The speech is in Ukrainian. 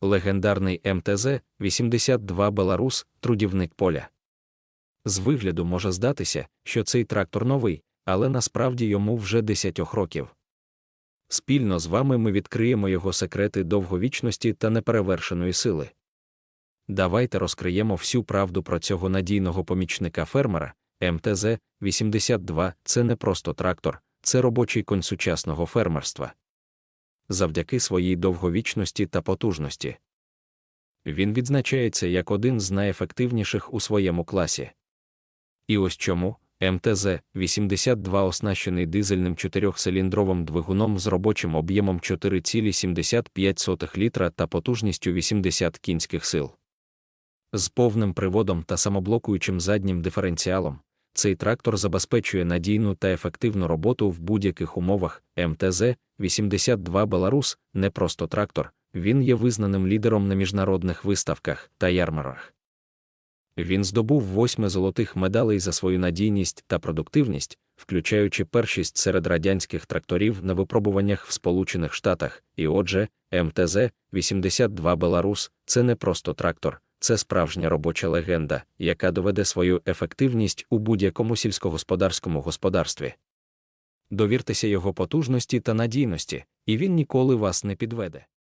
легендарний МТЗ-82 Беларус, трудівник поля. З вигляду може здатися, що цей трактор новий, але насправді йому вже 10 років. Спільно з вами ми відкриємо його секрети довговічності та неперевершеної сили. Давайте розкриємо всю правду про цього надійного помічника фермера. МТЗ-82 це не просто трактор, це робочий конь сучасного фермерства. Завдяки своїй довговічності та потужності. Він відзначається як один з найефективніших у своєму класі. І ось чому МТЗ-82 оснащений дизельним чотирьохциліндровим двигуном з робочим об'ємом 4,75 літра та потужністю 80 кінських сил. З повним приводом та самоблокуючим заднім диференціалом цей трактор забезпечує надійну та ефективну роботу в будь-яких умовах. МТЗ-82 Беларус не просто трактор, він є визнаним лідером на міжнародних виставках та ярмарах. Він здобув восьми золотих медалей за свою надійність та продуктивність, включаючи першість серед радянських тракторів на випробуваннях в Сполучених Штатах. І отже, МТЗ-82 Беларус це не просто трактор, це справжня робоча легенда, яка доведе свою ефективність у будь-якому сільськогосподарському господарстві. Довіртеся його потужності та надійності, і він ніколи вас не підведе.